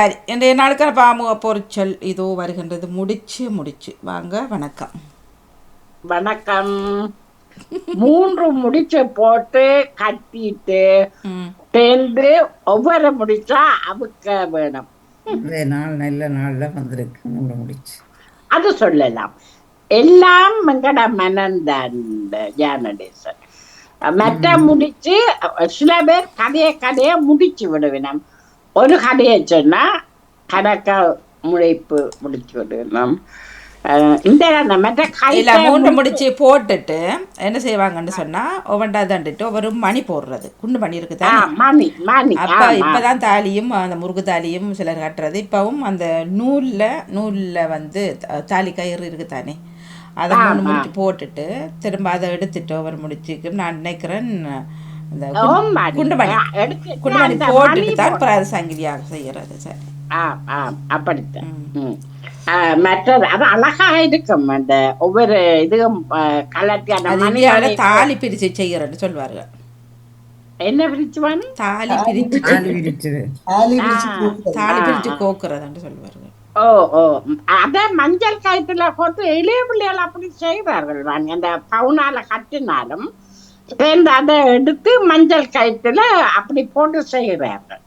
சரி இன்றைய நாளுக்கான பாமுக பொருட்சொல் இதோ வருகின்றது. முடிச்சு முடிச்சு. வாங்க வணக்கம். வணக்கம். மூன்று முடிச்ச போட்டு கட்டிட்டு ம். தேர்ந்து ஒவ்வொரு முடிச்சா அவுக்க வேணும். இந்த நாள் நல்ல நாளில் வந்திருக்கு. மூணு முடிச்சு. அது சொல்லலாம். எல்லாம் எங்கட மனந்தான் ஜானடேசன். மற்ற முடிச்சு சில பேர் கதையை கதையை முடிச்சு விடுவினம். ஒரு கதையை சொன்னா கணக்க முளைப்பு முடிச்சு அஹ் இந்த மற்ற முடிச்சு போட்டுட்டு என்ன செய்வாங்கன்னு சொன்னா ஒவ்வொன்றா தண்டுட்டு ஒவ்வொரு மணி போடுறது. குண்டு மணி இருக்குதா? மணி மணி அப்ப. இப்பதான் தாலியும் அந்த முருகு தாலியும் சிலர் கட்டுறது. இப்பவும் அந்த நூல்ல நூல்ல வந்து தாலி கயிறு இருக்குதானே? அதை மூணு முடிச்சு போட்டுட்டு திரும்ப அதை எடுத்துட்டு ஒவ்வொரு முடிச்சுக்கு நான் நினைக்கிறேன் ஆமாடி. குண்டுமணி. அந்த போட்டுட்டு தான் சங்கிலியாக செய்யறது சரி. அப்படித்தான். மற்றது அது அழகா இருக்கும். அந்த ஒவ்வொரு இதுவும் கலட்டி அந்த தாலி பிரிச்சு செய்யறன்னு சொல்வார்கள் என்ன பிரிச்சு வாணி தாலி பிரிச்சு. தாலி பிரிச்சு கோக்குறதுன்னு சொல்வார்கள் ஓ ஓ. அத மஞ்சள் கயிற்றுல போட்டு இளைய பிள்ளைகள் அப்படி செய்வார்கள். வாணி அந்த பவுனால கட்டினாலும் அதை எடுத்து மஞ்சள் கயிற்றுல அப்படி போட்டு செய்கிறார்கள்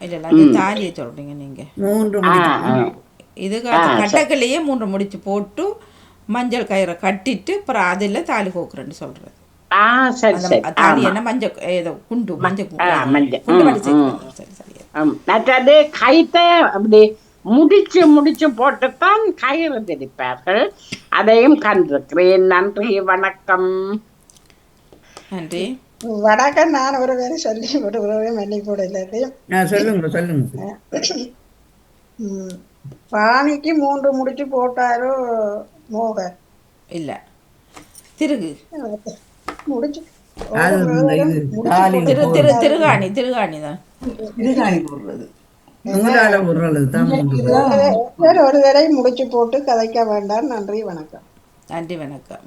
இல்ல தாலியை சொல்றீங்க நீங்க. மூன்று. இது கட்டக்கிலேயே மூன்று முடிச்சு போட்டு மஞ்சள் கயிறை கட்டிட்டு அப்புறம் அதுல தாலி கோக்குறேன்னு சொல்றது. தாலி என்ன மஞ்சள் குண்டு மஞ்சள். மற்றது அப்படி முடிச்சு முடிச்சு போட்டுத்தான் கயிறு திரிப்பார்கள் அதையும் கண்டிருக்கிறேன். நன்றி வணக்கம். நன்றி. வடக்க நான் ஒரு வேலை சொல்லி ஒரு உறவே மன்னிப்போட சொல்லுங்க சொல்லுங்க ம், பாணிக்கு மூன்று முடிச்சு போட்டாரோ மோக? இல்ல. திருகு. முடிச்சு. திருகாணி திருகாணி தான். திருகாணி போடுறது. ஒரு தடவை முடிச்சு போட்டு கதைக்க வேண்டாம். நன்றி வணக்கம். நன்றி வணக்கம்.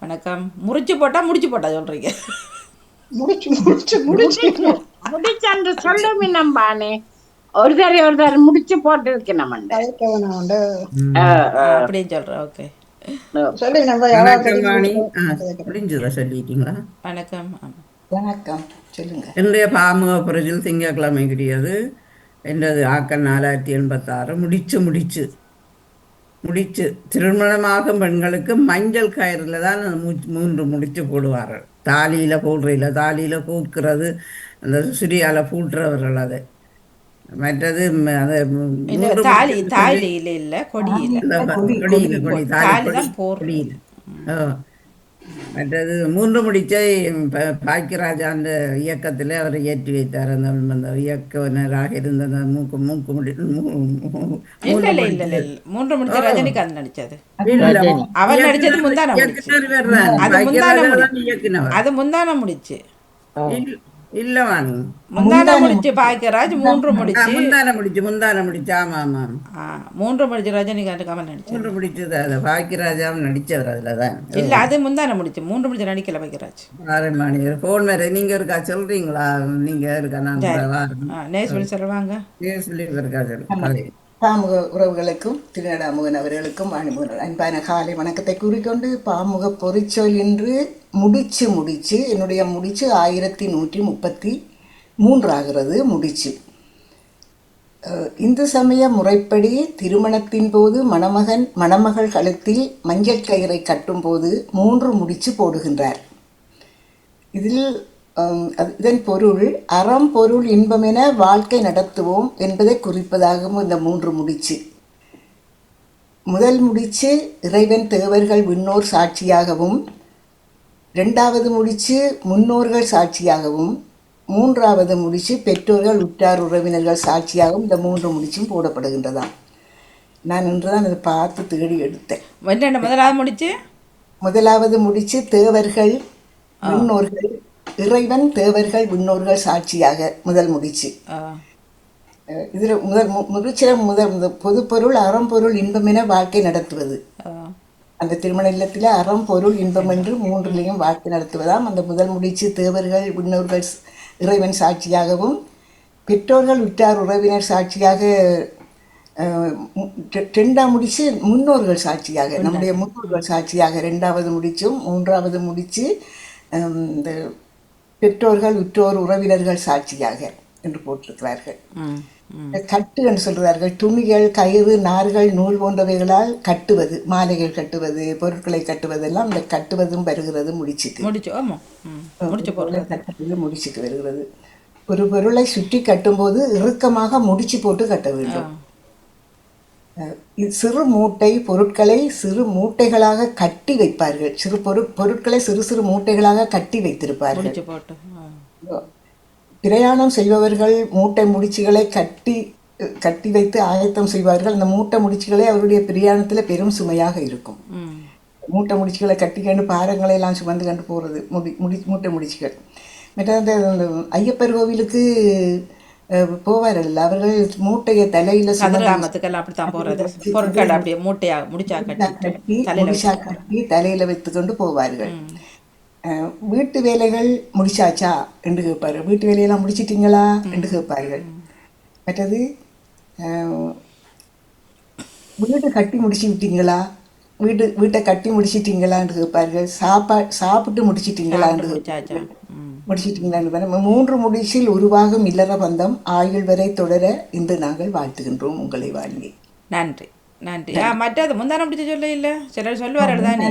வணக்கம். முறிச்சு போட்டா முடிச்சு போட்டா சொல்றீங்க. முடிச்சு முடிச்சு முடிச்சு. முடிச்சன்று சொல்லும் நம்பானே ஒரு தடவை ஒரு தடவை முடிச்சு போட்டு இருக்கணும் அப்படின்னு சொல்றேன். ஓகே. வணக்கம் வணக்கம். சொல்லுங்க. இன்றைய பாமுக திங்கட்கிழமை கிடையாது. என்றது ஆக்கல் நாலாயிரத்தி எண்பத்தாறு. முடிச்சு முடிச்சு. முடிச்சு திருமணமாகும் பெண்களுக்கு மஞ்சள் கயிறில் தான் மூன்று முடிச்சு போடுவார்கள். தாலியில் போடுறையில் தாலியில் கூக்குறது அந்த சுரியால பூட்டுறவர்கள் அதை. மற்றது தாலி தாலியில இல்ல கொடியில. கொடியில் கொடி தாலி. கொடியில். மற்றது மூன்று முடிச்சை பாக்கியராஜான்ற இயக்கத்தில் அவர் ஏற்றி வைத்தார். அந்த அந்த இயக்குனராக இருந்த அந்த மூக்கு மூக்கு முடி மூன்று முடிச்ச. ரஜினிகாந்த் நடிச்சது. அவர் நடிச்சது முந்தான. அது முந்தான முடிச்சு. இல்ல- வாணி. முந்தான முடிச்சு பாக்கியராஜ் மூன்று முடிச்சு முந்தான முடிச்சு முந்தான முடிச்சு ஆமா ஆமா மூன்று முடிச்சு ரஜினிகாந்த் கமல் நடிச்சது மூன்று முடிச்சது அது பாக்கியராஜாவும் நடிச்சவர் அதுல தான் இல்ல அது முந்தான முடிச்சு மூன்று முடிச்சு நடிக்கல பாக்கியராஜ் ஆரம்பாணி ஃபோன் வேற நீங்க இருக்கா சொல்றீங்களா நீங்க இருக்கா நான் நேஸ் சொல்லி சொல்லுவாங்க சொல்லி இருக்கா சொல்லு பாமுக உறவுகளுக்கும் திருநடாமுகன் அவர்களுக்கும் வாணிமுகன் அன்பான காலை வணக்கத்தை கூறிக்கொண்டு பாமுக பொறிச்சொல் என்று முடிச்சு முடிச்சு என்னுடைய முடிச்சு ஆயிரத்தி நூற்றி முப்பத்தி மூன்றாகிறது முடிச்சு. இந்து சமய முறைப்படி திருமணத்தின் போது மணமகன் மணமகள் கழுத்தில் மஞ்சள் கயிறை கட்டும்போது மூன்று முடிச்சு போடுகின்றார். இதில் இதன் பொருள் அறம் பொருள் இன்பமென வாழ்க்கை நடத்துவோம் என்பதை குறிப்பதாகவும் இந்த மூன்று முடிச்சு. முதல் முடிச்சு இறைவன் தேவர்கள் விண்ணோர் சாட்சியாகவும் ரெண்டாவது முடிச்சு முன்னோர்கள் சாட்சியாகவும் மூன்றாவது முடிச்சு பெற்றோர்கள் உற்றார் உறவினர்கள் சாட்சியாகவும் இந்த மூன்று முடிச்சும் போடப்படுகின்றதாம். நான் இன்று தான் அதை பார்த்து தேடி எடுத்தேன். முதலாவது முடிச்சு? முதலாவது முடிச்சு தேவர்கள் விண்ணோர்கள் இறைவன் தேவர்கள் விண்ணோர்கள் சாட்சியாக முதல் முடிச்சு இதுல முதல் மு- முடிச்சில முதல் முதல் பொதுப்பொருள் அறம்பொருள் இன்பம் என வாழ்க்கை நடத்துவது. அந்த திருமண இல்லத்தில் அறம் பொருள் இன்பம் என்று மூன்றிலையும் வாழ்க்கை நடத்துவதாம். அந்த முதல் முடிச்சு தேவர்கள் ஸ்- இறைவன் சாட்சியாகவும் பெற்றோர்கள் உற்றார் உறவினர் சாட்சியாக ரெண்டாம் முடிச்சு முன்னோர்கள் சாட்சியாக நம்முடைய முன்னோர்கள் சாட்சியாக ரெண்டாவது முடிச்சும் மூன்றாவது முடிச்சு இந்த பெற்றோர்கள் உற்றோர் உறவினர்கள் சாட்சியாக என்று போட்டிருக்கிறார்கள். கட்டு என்று சொல்கிறார்கள் துணிகள் கயிறு நார்கள் நூல் போன்றவைகளால் கட்டுவது மாலைகள் கட்டுவது பொருட்களை கட்டுவதெல்லாம் இந்த கட்டுவதும் வருகிறது முடிச்சுக்கு கட்டுவது முடிச்சுக்கு வருகிறது. ஒரு பொருளை சுற்றி கட்டும்போது இறுக்கமாக முடிச்சு போட்டு கட்ட வேண்டும். சிறு மூட்டை பொருட்களை சிறு மூட்டைகளாக கட்டி வைப்பார்கள். சிறு பொரு பொருட்களை சிறு சிறு மூட்டைகளாக கட்டி வைத்திருப்பார்கள். பிரயாணம் செய்பவர்கள் மூட்டை முடிச்சுகளை கட்டி கட்டி வைத்து ஆயத்தம் செய்வார்கள். அந்த மூட்டை முடிச்சுகளே அவருடைய பிரயாணத்தில் பெரும் சுமையாக இருக்கும். மூட்டை முடிச்சுகளை கட்டிக்கண்டு பாரங்களை எல்லாம் சுமந்து கண்டு போகிறது முடி முடி மூட்டை முடிச்சுகள். மற்ற அந்த ஐயப்பர் கோவிலுக்கு போவார்கள். அவர்கள் மூட்டையை தலையில கதிராமத்துக்கெல்லாம் அப்படித்தான் போறது. பொருட்கள் அப்படியே மூட்டையா முடிச்சா கட்டி முடிச்சா கட்டி தலையில வைத்துக்கொண்டு போவார்கள். வீட்டு வேலைகள் முடிச்சாச்சா என்று கேட்பார்கள். வீட்டு வேலையெல்லாம் முடிச்சிட்டீங்களா என்று கேட்பார்கள். மற்றது வீடு கட்டி முடிச்சு விட்டீங்களா? வீடு வீட்டை கட்டி முடிச்சிட்டீங்களான்னு கேட்பார்கள். சாப்பா சாப்பிட்டு முடிச்சிட்டீங்களான்னு முடிச்சாச்சா? ம் முடிச்சிட்டீங்களான்னு பாருங்க. மூன்று முடிச்சில் உருவாகும் இல்லற பந்தம் ஆயுள் வரை தொடர இன்று நாங்கள் வாழ்த்துகின்றோம் உங்களை வாழ்வி. நன்றி நன்றி. ஆ மற்றது முந்தானை முடிச்சு சொல்ல இல்ல? சிலர் சொல்லுவார்கள் தானே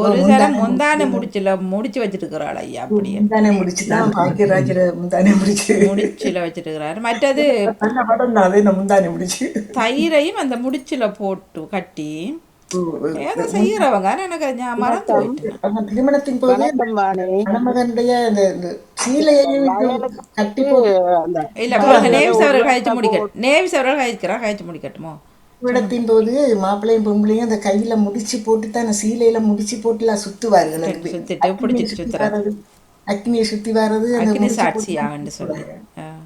ஒரு சிலர் முந்தானை முடிச்சுல முடிச்சு வச்சிருக்கிறாள் ஐயா அப்படியே. முந்தானே முடிச்சு தான் முந்தானே முடிச்சு. முடிச்சுல வச்சிருக்கிறாரு. மற்றது முந்தானே முடிச்சு. தயிரையும் அந்த முடிச்சுல போட்டு கட்டி ஏதோ செய்யறவங்க. ஆனா எனக்கு அது ஞா- மறந்து போயிட்டு. அவங்க திருமணத்தின் போது மணமகனுடைய அந்த இந்த சீலையை கட்டி இல்ல நேவிஸ் அவர்கள் கழிச்சு முடிக்க நேவிஸ் அவர்கள் கழிக்கிறா கழிச்சு முடிக்கட்டுமோ? திருமணத்தின் போது மாப்பிள்ளையும் பொம்பளையும் அந்த கையில முடிச்சு போட்டு தான் சீலையில முடிச்சு போட்டுலாம் சுத்துவார்கள் அக்னியை சுத்தி வர்றது.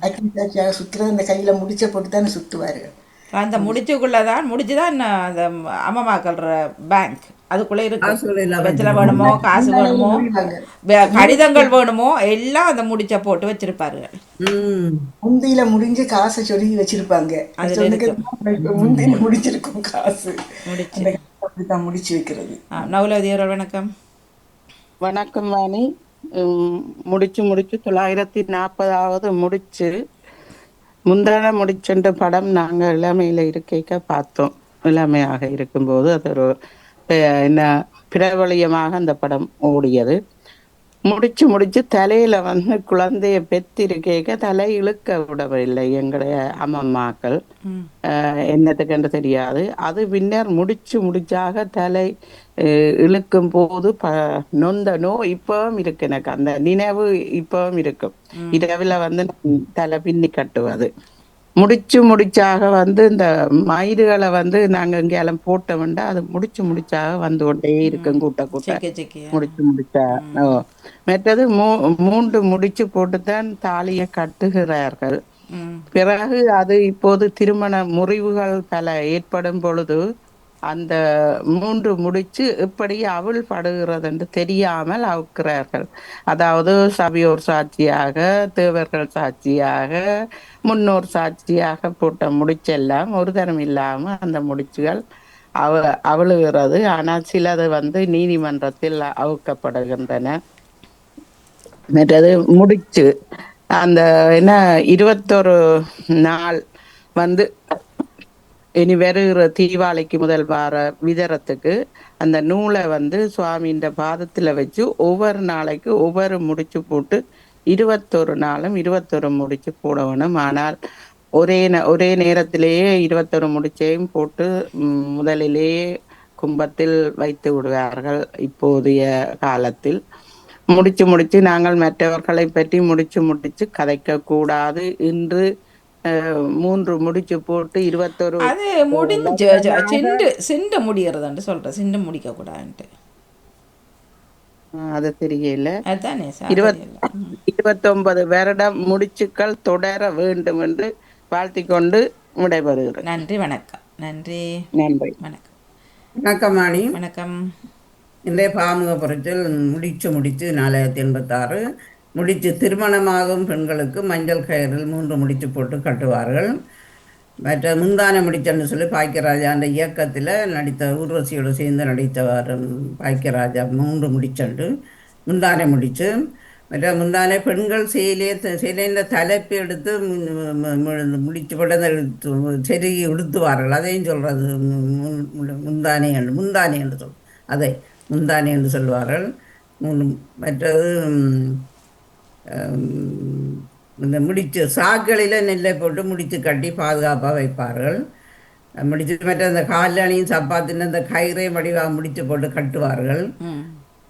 அக்னி சாட்சியாக சுத்துறது அந்த கையில முடிச்ச போட்டு தானே சுத்துவார்கள் அந்த முடிச்சுக்குள்ளதான் முடிச்சுதான் நான் அந்த அம்மாக்கள் பேங்க் அதுக்குள்ள இருக்கு வெத்தலை வேணுமோ காசு வேணுமோ கடிதங்கள் வேணுமோ எல்லாம் அந்த முடிச்ச போட்டு வச்சிருப்பாருங்க ம். முந்தியில முடிஞ்சு காசை சொருகி வச்சிருப்பாங்க. முந்தியில முடிச்சிருக்கும் காசு. முடிச்சு. அந்த வைக்கிறது. அவர்கள் வணக்கம். வணக்கம் வாணி. உம், முடிச்சு முடிச்சு தொள்ளாயிரத்தி நாற்பதாவது முடிச்சு முந்தான முடிச்சென்ற படம் நாங்கள் இளமையில இருக்கைக்க பார்த்தோம். இளமையாக இருக்கும்போது அது ஒரு என்ன பிரபலியமாக அந்த படம் ஓடியது. முடிச்சு முடிச்சு தலையில வந்து குழந்தைய பெத்திருக்கேக்க தலை இழுக்க விடவில்லை எங்களுடைய அம்மம்மாக்கள் ம். அஹ் என்னத்துக்குன்னு தெரியாது. அது பின்னர் முடிச்சு முடிச்சாக தலை இழுக்கும் போது ப நொந்த நோ இப்பவும் இருக்கு எனக்கு. அந்த நினைவு இப்பவும் இருக்கும் இரவுல வந்து தலை பின்னி கட்டுவது. முடிச்சு முடிச்சாக வந்து இந்த மயிறுகளை வந்து நாங்க எங்கேயாலும் போட்டோம்னா அது முடிச்சு முடிச்சாக வந்து கொண்டே இருக்கும் கூட்ட கூட்ட. முடிச்சு முடிச்சா மற்றது மூ மூன்று முடிச்சு போட்டுத்தான் தாலியை கட்டுகிறார்கள். பிறகு அது இப்போது திருமண முறிவுகள் பல ஏற்படும் பொழுது அந்த மூன்று முடிச்சு இப்படி அவள் படுகிறது என்று தெரியாமல் அவுக்கிறார்கள். அதாவது சபையோர் சாட்சியாக தேவர்கள் சாட்சியாக முன்னோர் சாட்சியாக போட்ட முடிச்செல்லாம் ஒரு தரம் இல்லாமல் அந்த முடிச்சுகள் அவ அவளுகிறது ஆனால் சிலது வந்து நீதிமன்றத்தில் அவுக்கப்படுகின்றன. மற்றது முடிச்சு அந்த என்ன இருபத்தொரு நாள் வந்து இனி வருகிற தீபாவளிக்கு முதல் வார விதரத்துக்கு அந்த நூலை வந்து சுவாமியின் பாதத்தில் வச்சு ஒவ்வொரு நாளைக்கு ஒவ்வொரு முடிச்சு போட்டு இருபத்தொரு நாளும் இருபத்தொரு முடிச்சு போடணும். ஆனால் ஒரே ந ஒரே நேரத்திலேயே இருபத்தொரு முடிச்சையும் போட்டு முதலிலேயே கும்பத்தில் வைத்து விடுவார்கள் இப்போதைய காலத்தில். முடிச்சு முடிச்சு நாங்கள் மற்றவர்களை பற்றி முடிச்சு முடிச்சு கதைக்க கூடாது இன்று மூன்று முடிச்சு போட்டு இருபத்தொரு அது முடிஞ்சு சிண்டு சிண்டு முடியறதுன்ட்டு சொல்றேன். சிண்டு முடிக்க கூடாதுன்ட்டு அது தெரியல. இருபத்தொன்பது வருடம் முடிச்சுக்கள் தொடர வேண்டும் என்று வாழ்த்திக் கொண்டு விடைபெறுகிறேன். நன்றி வணக்கம். நன்றி. நன்றி. வணக்கம். வணக்கம் அணி வணக்கம். இன்றைய பாமுக புரட்சியில் முடிச்சு முடிச்சு நாலாயிரத்தி எண்பத்தாறு முடித்து திருமணமாகும் பெண்களுக்கு மஞ்சள் கயிறில் மூன்று முடிச்சு போட்டு கட்டுவார்கள். மற்ற முந்தான முடிச்சன்னு சொல்லி பாக்கியராஜா அந்த இயக்கத்தில் நடித்த ஊர்வசியோடு சேர்ந்து நடித்தவர் பாக்கியராஜா மூன்று முடிச்சண்டு முந்தானை முடிச்சு. மற்ற முந்தானை பெண்கள் செயலே செயலின் தலைப்பு எடுத்து முடிச்சு போட்டு செருகி உடுத்துவார்கள். அதையும் சொல்கிறது முந்தானே என்று முந்தானே என்று சொல் அதை முந்தானே என்று சொல்வார்கள். மற்றது இந்த முடிச்சு சாக்களில் நெல்லை போட்டு முடிச்சு கட்டி பாதுகாப்பாக வைப்பார்கள். முடிச்சு மற்ற அந்த காலணியும் சப்பாத்தின்னு அந்த கயிறையும் வடிவாக முடிச்சு போட்டு கட்டுவார்கள்.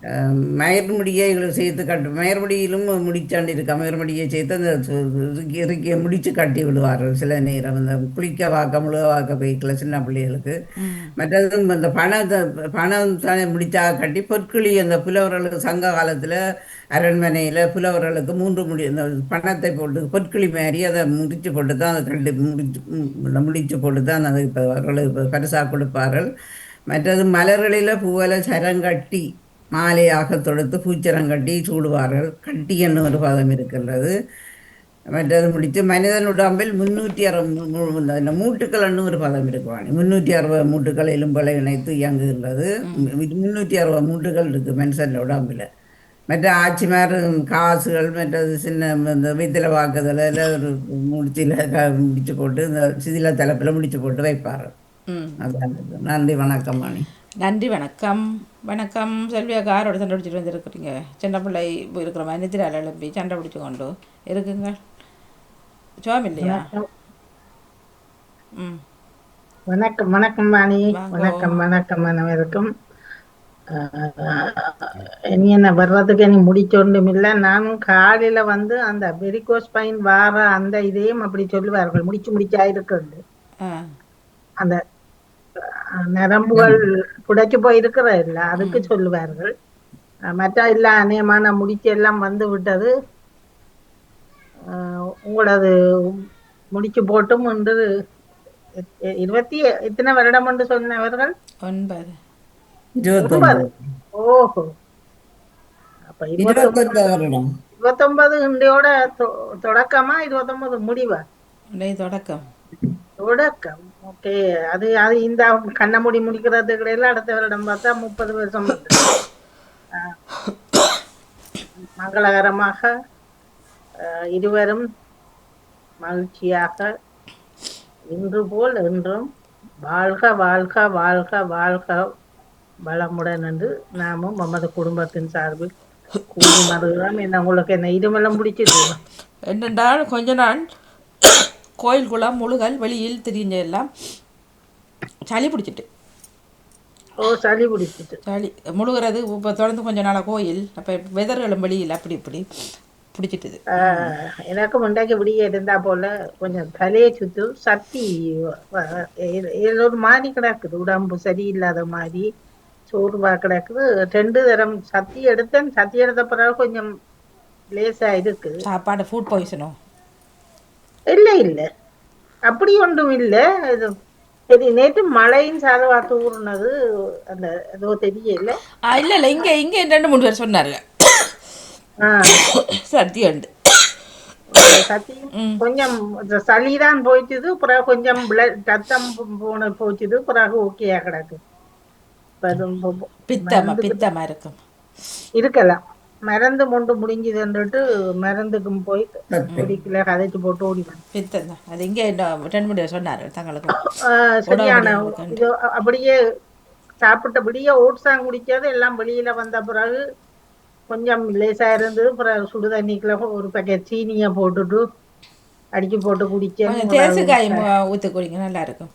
ம் ஹம், மயிர் முடியை எங்களுக்கு சேர்த்து கட்டு மயிர் முடியிலும் முடிச்சாண்டு இருக்கா? மயிர் முடியை சேர்த்து அந்த இறுக்கி இறுக்கி முடிச்சு கட்டி விடுவார்கள் சில நேரம். அந்த குளிக்க வாக்க முழுக வாக்க போய்க்கல சின்ன பிள்ளைகளுக்கு. மற்றது அந்த பணத்தை பணம் தானே முடிச்சா கட்டி பொற்கிளி அந்த புலவர்களுக்கு சங்க காலத்தில் அரண்மனையில் புலவர்களுக்கு மூன்று முடி அந்த பணத்தை போட்டு பொற்கிளி மாதிரி அதை முடிச்சு போட்டு தான் அதை கட்டி முடிச்சு ம், முடிச்சு போட்டு தான் அதை இப்போ அவர்களுக்கு பரிசாக கொடுப்பார்கள். மற்றது மலர்களில் பூவலை சரங்கட்டி மாலையாக தொடுத்து பூச்சரங்கட்டி சூடுவார்கள். கட்டி என்னும் ஒரு பதம் இருக்கின்றது. மற்றது முடித்து மனிதன் உடம்பில் முன்னூற்றி அறுபது அந்த மூட்டுக்கள் என்னும் ஒரு பதம் இருக்குவாங்க முன்னூற்றி அறுபது மூட்டுக்கள் எலும்பலை இணைத்து இயங்குகின்றது. முன்னூற்றி அறுபது மூட்டுகள் இருக்குது மனுஷன் உடம்பில். மற்ற ஆட்சிமார் காசுகள் மற்றது சின்ன இந்த வீட்டில் வாக்குதல் எல்லாம் ஒரு முடிச்சில் முடிச்சு போட்டு இந்த சிதில தலைப்பில் முடிச்சு போட்டு வைப்பார்கள். ம். அதான். நன்றி வணக்கம் மணி. நன்றி வணக்கம். வணக்கம். செல்வியா காரோட சண்டை பிடிச்சிட்டு வந்துருக்குறீங்க. சின்ன பிள்ளை இருக்கிற மாதிரி நிதிரால் எழுப்பி சண்டை பிடிச்சு கொண்டு இருக்குங்க. சோம் இல்லையா ம். வணக்கம் வணக்கம் வாணி. வணக்கம் வணக்கம் அனைவருக்கும். இனி என்ன வர்றதுக்கு இனி முடிச்சொண்டும் இல்லை. நானும் காலையில வந்து அந்த வெரிகோஸ் பைன் வார அந்த இதையும் அப்படி சொல்லுவார்கள். முடிச்சு முடிச்சா இருக்குது அந்த நரம்புகள் புடைச்சு போயிருக்கிற இல்ல அதுக்கு சொல்லுவார்கள். மற்ற இல்ல அநேகமான முடிச்சு எல்லாம் வந்து விட்டது. உங்களது முடிச்சு போட்டும் என்று இருபத்தி எத்தனை வருடம் என்று சொன்னவர்கள்? ஒன்பது. ஓஹோ. அப்ப இருபத்தொன்பது தொ- தொடக்கமா இருபத்தொன்பது முடிவா? தொடக்கம். தொடக்கம். ஓகே அது அது இந்த கண்ண மூடி முடிக்கிறது கிடையில அடுத்த வருடம் பார்த்தா முப்பது வருஷம் மங்களகரமாக இருவரும் மகிழ்ச்சியாக இன்று போல் என்றும் வாழ்க வாழ்க வாழ்க வாழ்க வளமுடன் என்று நாமும் நமது குடும்பத்தின் சார்பில் கூறி மறுகிறோம் என்ன உங்களுக்கு என்ன இருமெல்லாம் பிடிச்சிது என்னென்றால் கொஞ்ச நாள் கோயில் குளம் முழுகல் வெளியில் திரிஞ்ச எல்லாம் சளி பிடிச்சிட்டு. ஓ சளி பிடிச்சிட்டு. சளி முழுகிறது இப்போ தொடர்ந்து கொஞ்ச நாளாக கோயில் அப்போ வெதர்களும் வெளியில் அப்படி இப்படி பிடிச்சிட்டுது. எனக்கு முண்டாக்கி விடிய இருந்தா போல கொஞ்சம் தலையை சுத்து சக்தி ஒரு மாதிரி கிடக்குது உடம்பு சரியில்லாத மாதிரி சோர்வா கிடக்குது. ரெண்டு தரம் சத்தி எடுத்தேன் சத்தி எடுத்த பிறகு கொஞ்சம் லேசா இருக்கு சாப்பாடு ஃபுட் பாய்சனோ இல்ல இல்ல. அப்படி ஒன்றும் இல்ல. இது சரி நேற்று மழையும் சாதவா தூறுனது அந்த ஏதோ தெரியல. இல்லை இல்லை. இங்கே இங்கே ரெண்டு மூணு பேர் சொன்னாருங்க. ஆஹ் சர்தி உண்டு சத்தியும் கொஞ்சம் சளிதான் போயிட்டுது. பிறகு கொஞ்சம் ரத்தம் போன போச்சுது. பிறகு ஓகேயா கிடக்கு. பித்தமா பித்தமா இருக்கும். இருக்கலாம். மருந்து மொண்டு முடிஞ்சதுன்னுட்டு மருந்துக்கும் போய் குடிக்கல கதைச்சு போட்டு ஓடி வந்தேன். பித்தம் தான் அது இங்கே ரெண்டு மூணு சொன்னார் தங்களுக்கு. ஆஹ் சரியான இது அப்படியே சாப்பிட்டபடியே ஓட்ஸாங் குடிச்சது எல்லாம் வெளியில வந்த பிறகு கொஞ்சம் லேசா இருந்தது. பிறகு சுடு தண்ணிக்குள்ள ஒரு பேக்கெட் சீனியை போட்டுட்டு அடிச்சு போட்டு குடிச்சேன் கொஞ்சம் தேசிக்காயம் ஊற்றி குடிங்க நல்லா இருக்கும்.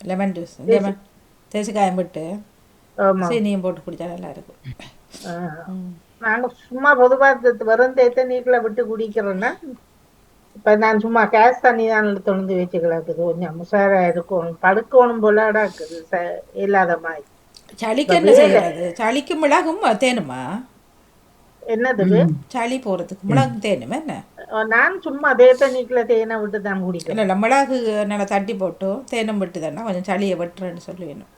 லெமன் ஜூஸ் லெமன் தேசிக்காயம் விட்டு ஆமா. சீனியும் போட்டு குடிச்சா நல்லா இருக்கும். நாங்க சும்மா பொதுவா த- வெறும் தேத்த நீர்ல விட்டு குடிக்கிறோன்னா இப்ப நான் சும்மா கேஸ் தண்ணி தான் தொழுந்து வச்சு கிடக்குது கொஞ்சம் உஷாரா இருக்கும் படுக்கணும் போல இருக்குது. ச- இல்லாத மாதிரி. சளிக்கு என்ன செய்யறது? சளிக்கு மிளகும் தேனுமா? என்னது? சளி போகிறதுக்கு மிளகும் தேனும் என்ன? நான் சும்மா தேத்த நீக்குல தேனை விட்டு தான் குடிக்கிறேன் இல்லை மிளகு நல்லா தட்டி போட்டு தேனும் விட்டு தானே? கொஞ்சம் சளியை வெட்டுறேன்னு சொல்லி வேணும்.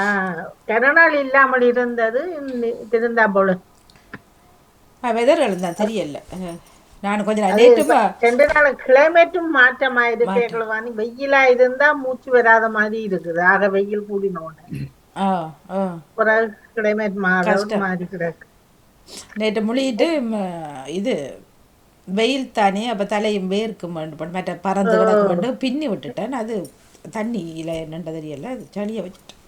ஆஹ் கருநாள் இல்லாமல் இருந்தது இருந்தா போல. வெதர்கள் தான் தெரியல. நான் கொஞ்சம் ரெண்டு நாள் கிளைமேட்டும் மாற்றமா இருக்கேன் வெயிலா இருந்தா மூச்சு வராத மாதிரி இருக்குது. ஆக வெயில் கூடினோட ஆ ஆ. பிறகு கிளைமேட் மாற கிடக்கு. நேற்று முழிட்டு இது வெயில் தானே அப்போ தலையும் வேர்க்கும் மற்ற பறந்து கிடக்கும் பின்னி விட்டுட்டேன். அது தண்ணியில் என்னன்ற தெரியல. அது சளியை வச்சுட்டு ஆஹ்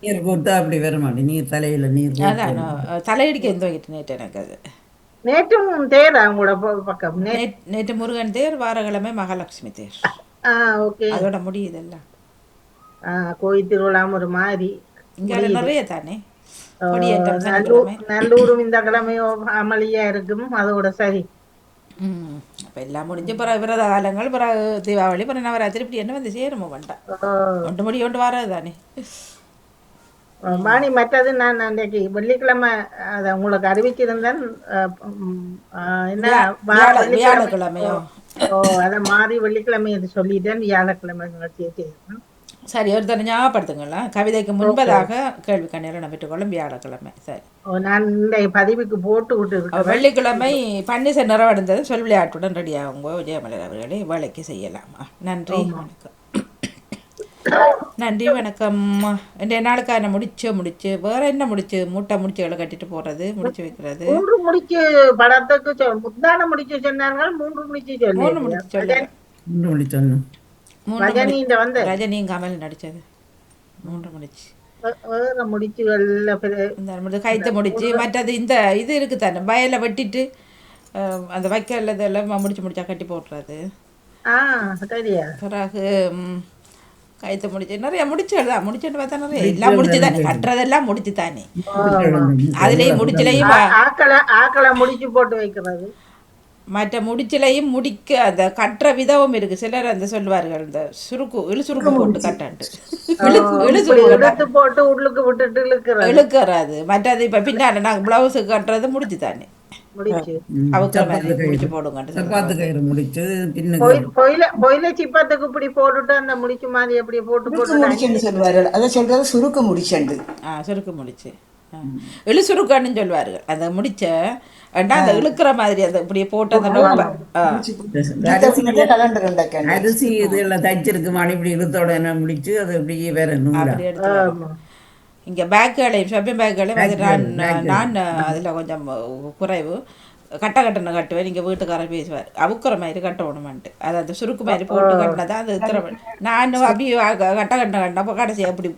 நீர் போட்டா அப்படி வர மாட்டேன் நீர் தலையில நீர். அதான் தலையடிக்க எந்த வைக்கிட்டு நேற்று எனக்கு அது? நேற்றும் தேரா உங்களோட ப- பக்கம் நேற்று. நேற்று முருகன் தேர் வாரக்கிழமை மகாலட்சுமி தேர். ஆஹ் ஓகே. அதோட முடியுதெல்லாம். ஆஹ் கோயில் திருவிழா ஒரு மாதிரி. இங்கே நிறைய தானே? நல்லூரும் இந்த கிழமையோ அமளியா இருக்கும். அதோட சரி. அப்போ எல்லாம் முடிஞ்சு பிறகு விரத காலங்கள் பிறகு தீபாவளி பிறகு நவராத்திரி இப்படி என்ன வந்து சேருமோ வேண்டாம் ஒன்று முடி ஒன்று வராது தானே வாணி மற்றது நான் அன்றைக்கு வெள்ளிக்கிழமை அதை உங்களுக்கு அறிவிச்சிருந்தேன் என்ன வியாழக்கிழமையோ ஓ அதை மாறி வெள்ளிக்கிழமை சொல்லிட்டேன் வியாழக்கிழமை நிகழ்ச்சியை செய்யணும் சரி ஒருத்தர் ஞாபகப்படுத்துங்களா கவிதைக்கு முன்பதாக கேள்வி கண்ணீரை பெற்றுக்கொள்ளும் வியாழக்கிழமை. சரி. நான் இந்த பதிவுக்கு போட்டு விட்டு வெள்ளிக்கிழமை பன்னிசை நிறைவடைந்தது சொல் விளையாட்டுடன் ரெடியாகுங்க விஜயமலர் அவர்களே வேலைக்கு செய்யலாமா. நன்றி வணக்கம். நன்றி வணக்கம். இன்றைய நாளுக்காக நான் முடிச்சு முடிச்சு? வேற என்ன முடிச்சு? மூட்டை முடிச்சுகளை கட்டிட்டு போறது முடிச்சு வைக்கிறது? மூன்று முடிச்சு படத்துக்கு முத்தான முடிச்சு சொன்னார்கள் மூன்று முடிச்சு மூணு முடிச்சு சொல்ல ரஜினி இந்த வந்து. ரஜினியும் கமல் நடிச்சது. மூன்று முடிச்சு முடிச்சு கைத்து முடிச்சு மற்றது இந்த இது இருக்கு தானே வயலை வெட்டிட்டு அந்த வைக்கல் இதெல்லாம் முடிச்சு முடிச்சா கட்டி போடுறது. பிறகு கைத்து முடிச்சு நிறைய முடிச்சுகள் தான் முடிச்சுட்டு பார்த்தா நிறைய எல்லாம் முடிச்சு தானே கட்டுறதெல்லாம் முடிச்சு தானே. அதுலேயும் முடிச்சுலையும் ஆக்களை முடிச்சு போட்டு வைக்கிறது. மற்ற முடிச்சிலையும் முடிக்க அந்த கட்டுற விதமும் இருக்கு. சிலர் அந்த சொல்லுவார்கள் இந்த சுருக்கு இழு சுருக்கு போட்டு எடுத்து போட்டு உள்ளுக்கு விட்டுட்டு இழுக்கிறது. இழுக்கிறாது. மற்றது இப்போ பின்னாடி நாங்கள் ப்ளவுஸுக்கு கட்டுறது முடிச்சு தானே. சுருக்கு முடிச்சு. ஆ. இழு சுருக்கான்னு சொல்லுவார்கள் அந்த முடிச்ச அந்த இழுக்கிற மாதிரி அந்த இப்படி போட்டு அந்த அரிசி இதெல்லாம் தைச்சிருக்கு மாடி இப்படி இழுத்தோட என்ன முடிச்சு அது இப்படியே வேற. இங்க பேக்குகளையும் ஷாப்பிங் பேக்குகளையும் அது நான் நான் அதில் கொஞ்சம் குறைவு. கட்ட கட்டணம் கட்டுவேன். நீங்கள் வீட்டுக்காரர் பேசுவார். அவுக்குற மாதிரி கட்டணுமான்ட்டு. அது அந்த சுருக்கு மாதிரி போட்டு கட்டினதா அது திறமை நான் அப்படியே கட்ட கட்டணம். கட்டினப்போ கடைசி அப்படி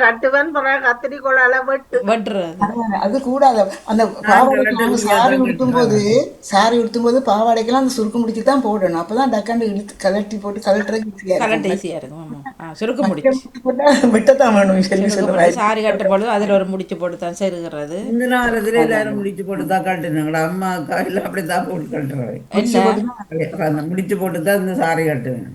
கட்டுவேன் கத்திரிக்கோளால வெட்டு. வெட்டுறது. அது கூடாது. அந்த பாவாடைக்கு சாரி உடுத்தும் போது சாரி உடுத்தும் போது பாவாடைக்கெல்லாம் அந்த சுருக்கு முடிச்சு தான் போடணும். அப்பதான் டக்காண்டு இழுத்து கலட்டி போட்டு கலட்டுறதுக்கு ஈஸியா கலட்டு ஈஸியாக இருக்கும். ஆமாம் ஆ சுருக்கு முடிச்சு. விட்டத்தான் வேணும். சொல்லி சாரி கட்டும் பொழுது அதில் ஒரு முடிச்சு போட்டு தான் செருகிறது. இந்த நேரத்துல எல்லாரும் முடிச்சு போட்டு தான் கட்டுனாங்களா அம்மா அக்கா எல்லாம் அப்படித்தான் போட்டு கட்டுறேன் அந்த முடிச்சு போட்டு தான் இந்த சாரி கட்டுவேன்.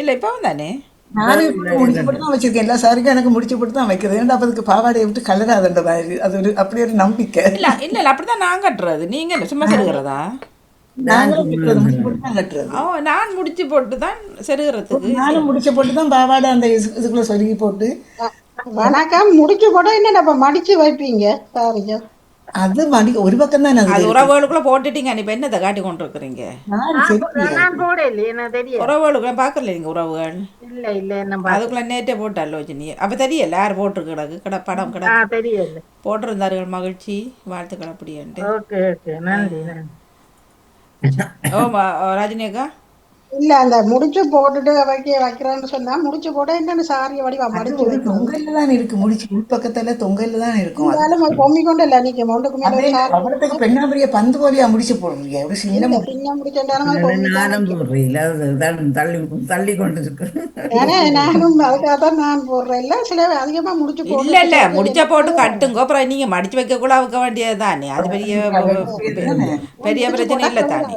இல்லை இப்போவும் தானே நானும் இப்ப முடிச்சு போட்டு தான் வச்சிருக்கேன். எல்லா சாரிக்கும் எனக்கு முடிச்சு போட்டு தான் வைக்கிறது. ஏன்னா அப்ப அதுக்கு பாவாடையை விட்டு கலராதுன்ற மாதிரி? அது ஒரு அப்படி ஒரு நம்பிக்கை. இல்லை இல்லை இல்லை. அப்படி தான் நான் கட்டுறது. நீங்கள் சும்மா செருகிறதா? தான் நான் முடிச்சு போட்டு தான் செருகிறதுக்கு? நானும் முடிச்சு போட்டு தான் பாவாடை அந்த இது- இதுக்குள்ள சொருகி போட்டு. வணக்கம். முடிச்சு கூட என்ன அப்ப மடிச்சு வைப்பீங்க? சாரிங்க. அது மடி ஒரு பக்கம் தான் அது உறவுகளுக்குள்ள போட்டுட்டீங்க இப்போ என்னத்தை காட்டி கொண்டு இருக்கிறீங்க நான் சரி நான் போட இல்லையே எனக்கு தெரியும் உறவுகளுக்குள்ள பார்க்கல நீங்க உறவுகள்? இல்ல இல்ல என்ன அதுக்குள்ள நேற்றே போட்டால் லோஜினி அப்போ தெரியல யார் போட்டு கிடக்கு கிட படம் கிட. ஆ தெரியல. போட்டிருந்தார்கள் மகிழ்ச்சி வாழ்த்துக்கள் அப்படின்ட்டு. Okay okay. நன்றி ஓ ம- ரஜினி அக்கா இல்ல அந்த முடிச்சு போட்டுட்டு வைக்க வைக்கிறேன்னு சொன்னா முடிச்சு போட என்னன்னு சாரிய வடிவா மடிச்சு ஒரு தொங்கல்ல தான் இருக்கு முடிச்சு. உள்பக்கத்துல தொங்கல்ல தான் இருக்கும் அது. பொம்மி கொண்டு இல்ல நீங்க மொண்டுக்கு மேல அவரத்துக்கு பெண்ணாபுரிய பந்து போலியா முடிச்சு போடுறீங்க ஒரு சின்ன. பின்ன முடிச்சுட்டாலும் தள்ளி தள்ளி கொண்டு இருக்கு ஏன்னா நானும் அதுக்காக தான் நான் போடுறேன். இல்ல சில அதிகமா முடிச்சு போட்டு இல்ல இல்ல முடிச்ச போட்டு கட்டுங்க. அப்புறம் நீங்க மடிச்சு வைக்க கூட வைக்க வேண்டியது தானே அது பெரிய பெரிய பிரச்சனை இல்லை தானே.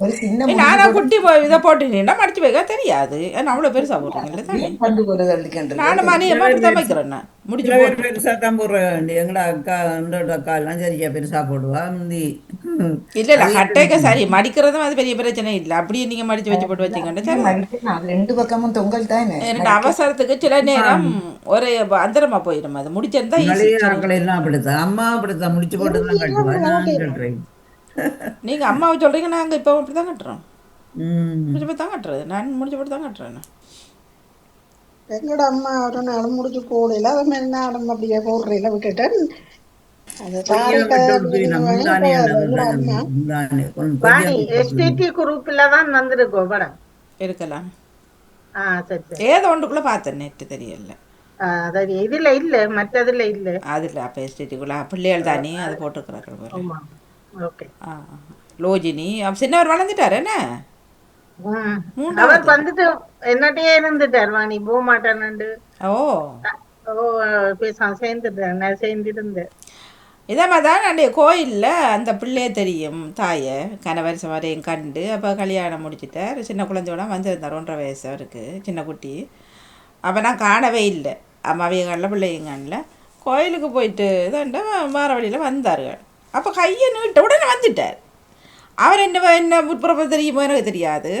ஒரு சின்ன நானா குட்டி இதை போட்டுனீங்கன்னா மடிச்சு வைக்க தெரியாது. ஏன்னா அவ்வளோ பெருசாக தானே? பண்டு தள்ளிக்கண்டு நானும் அப்படி தான் வைக்கிறேன் நான். முடிச்சு சில போட்டு பேர் பெருசா தான் போடுறாங்க எங்கட அக்கா எங்களோட அக்கா எல்லாம் சரியா பெருசா போடுவா முந்தி. இல்லை இல்லை கட்டைக்கு சரி மடிக்கிறதும் அது பெரிய பிரச்சனை இல்லை. அப்படியே நீங்கள் மடிச்சு வச்சு போட்டு வச்சுக்கோங்க சரி நான் ரெண்டு பக்கமும் தொங்கல் தானே? எனக்கு அவசரத்துக்கு சில நேரம் ஒரே அந்தரமா போயிடும். அது முடிச்சிருந்தா அப்படித்தான். அம்மா அப்படித்தான். முடிச்சு போட்டு தான் கட்டுவா நீங்க அம்மாவை சொல்றீங்க நாங்க இப்போ அப்படி தான் கட்டுறோம். ம். முடிச்சு போட்டு தான் கட்டுறது. நான் முடிச்சு போட்டு தான் கட்டுறேன் நான். எங்கட அம்மா ஒரு நாள் முடிச்சு போடல அதை மாதிரி நானும் அப்படியே போடுறேன் விட்டுட்டேன். இருக்கலாம் ஆ சரி சரி. ஏதோ ஒன்றுக்குள்ள பார்த்தேன் நெட்டு தெரியல. இதுல இல்ல மற்றதுல இல்ல அதில் அப்போ எஸ்டேட்டுக்குள்ள பிள்ளைகள் தானே அது போட்டுக்கிறார்கள் ஓகே. லோஜினி சின்னவர் வளர்ந்துட்டாரு என்ன. அவர் வந்துட்டு என்னட்டே இருந்துட்டார் வாணி போக மாட்டான்னு ஓ. ஓ பேசாம சேர்ந்துட்டார் நான் சேர்ந்திருந்தேன் இதே மாதிரி தான் அன்றைய கோயிலில் அந்த பிள்ளைய தெரியும் தாயை கணவர் வரையும் கண்டு அப்போ கல்யாணம் முடிச்சிட்டார் சின்ன குழந்தையோட வந்திருந்தார் ஒன்றரை வயசு அவருக்கு சின்ன குட்டி. அப்போ நான் காணவே இல்லை. அம்மாவையும் காணல பிள்ளையும் காணல. கோயிலுக்கு போயிட்டு இதாண்ட வார வழியில் வந்தார்கள். அப்போ கையை நீட்ட உடனே வந்துட்டார். அவர் என்ன என்ன முற்புறம் தெரியுமோ எனக்கு தெரியாது.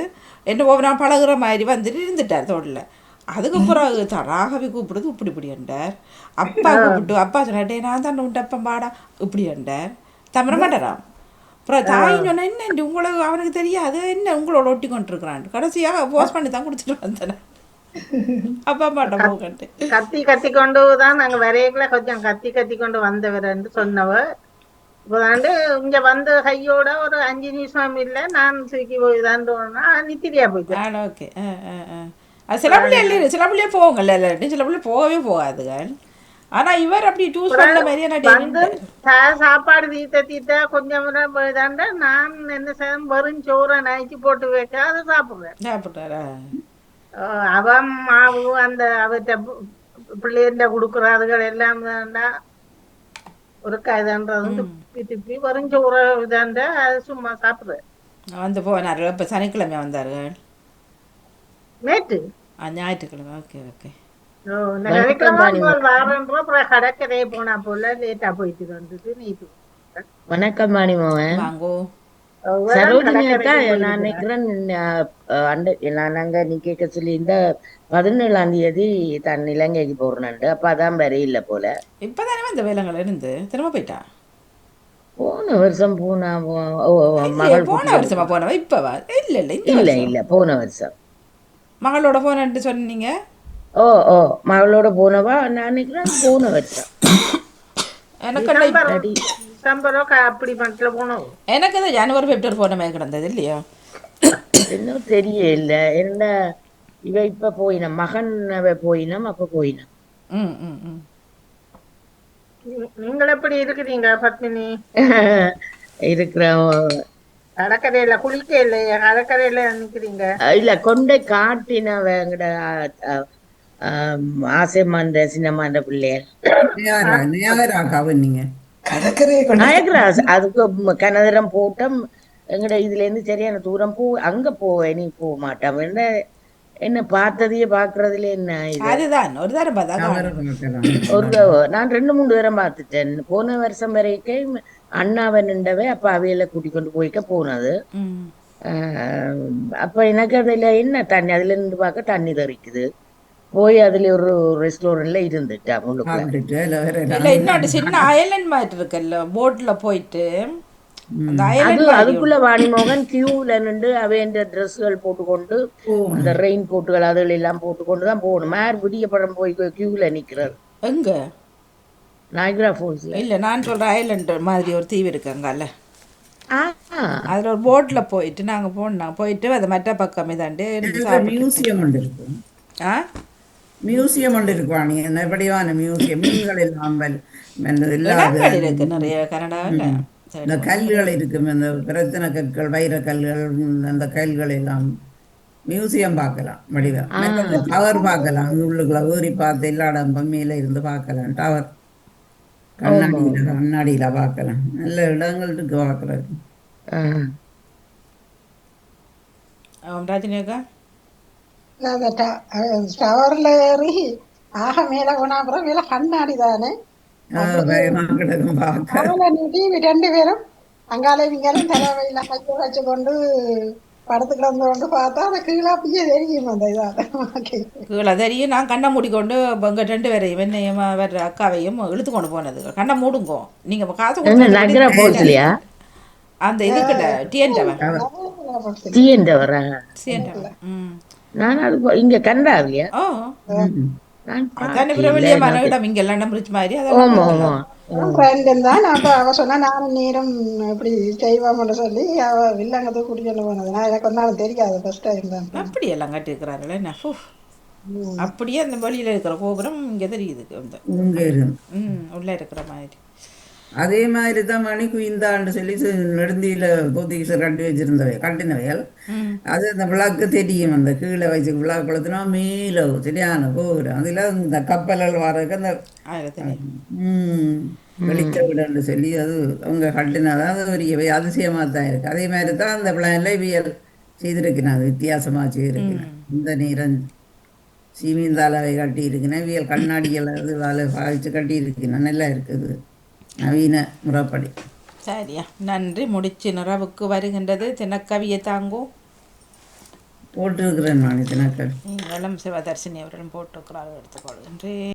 என்ன ஒவ்வொரு பழகுற மாதிரி வந்துட்டு இருந்துட்டார் தோட்டில் அதுக்கு பிறகு ராகவி கூப்பிடுறது இப்படி இப்படி என்றார். அப்பா கூப்பிட்டு அப்பா சொன்னாட்டே நான் தான் உண்டு அப்பா பாடா. இப்படி என்றார். தமர மாட்டாராம் அப்புறம் தாய் சொன்ன என்ன உங்களுக்கு அவனுக்கு தெரியாது. என்ன உங்களோட ஒட்டி கொண்டிருக்கிறான்? கடைசியாக போஸ்ட் பண்ணி தான் கொடுத்துட்டு வந்தேன். அப்பா அம்மாட்ட போகட்டு. கத்தி கத்தி கொண்டு தான் நாங்க வரையக்குள்ள கொஞ்சம் கத்தி கத்தி கொண்டு வந்தவர்ன்னு சொன்னவ இப்போதாண்டு இங்க வந்து கையோட ஒரு அஞ்சு நிமிஷம் இல்ல நான் தூக்கி போய் தான் நித்திரியா போயிட்டேன் ஓகே. சில பிள்ளைகள் சில பிள்ளைய போகல இல்லாட்டி சில பிள்ளை போகவே போகாதுகள் ஆனா இவர் அப்படி சூஸ் பண்ண மாதிரியே நான் வந்து சாப்பாடு தீத்த தீத்த கொஞ்சம் நேரம் போய்தாண்ட நான் என்ன செய்ய வெறும் சோறை நைச்சு போட்டு வைக்க அதை சாப்பிடுவேன். சாப்பிட்டாரா? அவன் மாவு அந்த அவற்ற பிள்ளைகிட்ட கொடுக்குறாதுகள் எல்லாம் ஒரு வந்து திருப்பி திருப்பி வெறும் சோறை இதாண்ட அது சும்மா சாப்பிடுவேன் வந்து போனார் இப்போ சனிக்கிழமை வந்தார்கள் நேற்று ஆ ஞாயிற்றுக்கிழமை ஓகே ஓகே ஓ, முதல் வாரன்றோம் அப்புறம் கடற்கரையை போனா போல லேட்டா போயிட்டு வந்தது நேற்று வணக்கம் வாணிமோகன் வாங்கோ நான். நினைக்கிறேன். அண்ட நீ கேட்க சொல்லி இந்த பதினேழாம் தேதி தன் இலங்கைக்கு போறேன்ட்டு அப்ப அதான் வரையில போல. இப்போ தானே வந்த வேலைங்கள் இருந்து? திரும்ப போயிட்டா? போன வருஷம் போனா மகள் போன வருஷமா போனவா? இப்பவா? இல்ல இல்ல இல்ல. இல்ல போன வருஷம். மகளோட போனேன்ட்டு சொன்னீங்க? ஓ ஓ மகளோட போனவா? நான் நினைக்கிறேன் போன வருஷம். எனக்கு டிசம்பர் அப்படி மட்டும் போனோம். எனக்கு இந்த ஜனவரி பிப்ரவரி போன மாதிரி கிடந்தது இல்லையா? இன்னும் தெரியல. என்ன இவ இப்ப போயினம். மகன் அவ போயினம் அப்ப போயினம். நீங்கள் எப்படி இருக்கிறீங்க பத்மினி? இருக்கிற கடற்கரையில குளிக்க இல்லையா கடற்கரையில நிக்கிறீங்க. இல்ல கொண்டை காட்டினவங்கட ஆசைமான்ற சின்னமான்ற பிள்ளையர். நேரா நேராக்காவு நீங்க நாயகரா அதுக்கு கனதரம் போட்டம் எங்கட இதுல இருந்து சரியான தூரம் போ அங்க போவேன் நீ போக மாட்டோம் என்ன என்ன பார்த்ததையே பாக்குறதுல என்ன அதுதான் ஒரு தரம் பார்த்தா ஒரு நான் ரெண்டு மூணு தரம் பார்த்துட்டேன். போன வருஷம் வரைக்கும் அண்ணாவை நின்றவே அப்ப அவையில கூட்டி கொண்டு போய்க்க போனது. அப்ப எனக்கு அதுல என்ன தண்ணி அதுல இருந்து பார்க்க தண்ணி தெறிக்குது போய் அதுல ஒரு ரெஸ்டாரண்ட்ல இருந்துட்டேன் முழுக்க சாப்பிட்டுட்டு இல்லை வேற இல்ல இன்னொன்று சின்ன அயலண்ட் மாதிரி இருக்குல்ல போட்ல போயிட்டு அது அதுக்குள்ள வாணிமோகன் கியூல நின்று அவையண்ட ட்ரெஸ்கள் போட்டுக்கொண்டு அந்த ரெயின் கோட்டுகள் அதுகள் எல்லாம் போட்டுக்கொண்டு தான் போகணும். மேர் விடியப்படம் போய் கியூல நிக்கிறார். எங்க? நாயகரா ஃபால்ஸ்ல இல்ல நான் சொல்ற அயலண்ட் மாதிரி ஒரு தீவு இருக்கு அங்கால ஆ. அதுல ஒரு போட்ல போயிட்டு நாங்க போனோம். போயிட்டு அது மற்ற பக்கம் இதாண்டு மியூசியம் ஒன்று இருக்கு. ஆ? மியூசியம் ஒன்று இருக்குவாணி என்ன மியூசியம். மீன்கள் எல்லாம் இல்லாத நிறைய கனடாவில் இந்த கல்லுகள் இருக்கும். இந்த பிரச்சனை கற்கள் வைர கல்லுகள் ம், அந்த கல்கள் எல்லாம் மியூசியம் பார்க்கலாம் வடிவம். டவர் பார்க்கலாம். உள்ளுக்குள்ள ஊறி பார்த்து எல்லா இடம் மேல இருந்து பார்க்கலாம். டவர் கண்ணாடியில கண்ணாடியில பார்க்கலாம். நல்ல இடங்கள் இருக்கு பார்க்கறது ஆ. அந்த டவர்ல ஏறி ஆக மேல போனா அப்புறம் மேல கண்ணாடி தானே? டிவி ரெண்டு பேரும் அங்காலே இங்காலும் தலைவையில கையை வச்சு கொண்டு படத்துக்கு வந்து கொண்டு பார்த்தா அந்த கீழே அப்படியே தெரியும் அந்த இதாக கீழே தெரியும். நான் கண்ணை மூடிக்கொண்டு எங்கள் ரெண்டு பேரையும் என்னையும் வர்ற அக்காவையும் இழுத்து கொண்டு போனது. கண்ணை மூடுங்கோ. நீங்கள் காசு எங்க கொடுத்து நகர போச்சுலையா அந்த இதுக்குள்ள டிஎன்டவன் தீயண்டவரா சிஎன்டவன் ம். நான் அது இங்க கண்டாவியா நீரும் இப்படி செய்வோம்னு சொல்லி அவ வில்லங்கத்தை கூட்டிட்டு போனது. நான் எனக்கு ஒன்றாலும் தெரியாது ஃபர்ஸ்ட் டைம் தான். அப்படியெல்லாம் கட்டியிருக்கிறாங்களே என்ன? ஃபு. அப்படியே அந்த வழியில் இருக்கிற கோபுரம் இங்கே தெரியுது உள்ளே இருக்கிற மாதிரி. அதே மாதிரி தான் மணி குயிந்தான்னு சொல்லி நெடுந்தியில போர்த்துகீசர் கட்டி வச்சிருந்தவை கட்டினவைகள். அது அந்த விளக்கு தெரியும் அந்த கீழே வச்சு விளக்கு கொளுத்தினா மேலே சரியான கோபுரம். அதில் இந்த கப்பல்கள் வர்றதுக்கு அந்த வெளிச்ச விடன்னு சொல்லி அது அவங்க கட்டினது அது ஒரு அதிசயமாக தான் இருக்குது அதே மாதிரி தான் அந்த பிளான்ல இவியல் அது வித்தியாசமாக செய்திருக்கிறேன் இந்த நீரன் சீமிந்தாலவை கட்டி இருக்கிறேன் இவியல் கண்ணாடிகள் அது வேலை பாவிச்சு கட்டி இருக்கிறேன் நல்லா இருக்குது. நவீன முறைப்படி. சரியா. நன்றி. முடிச்சு நிறவுக்கு வருகின்றது. தினக்கவியை தாங்கோ. போட்டிருக்கிறேன் நான் தினக்கள் நீங்களும் சிவதர்சினி அவர்களும் போட்டிருக்கிறார்கள். எடுத்துக்கொள்கின்றேன்.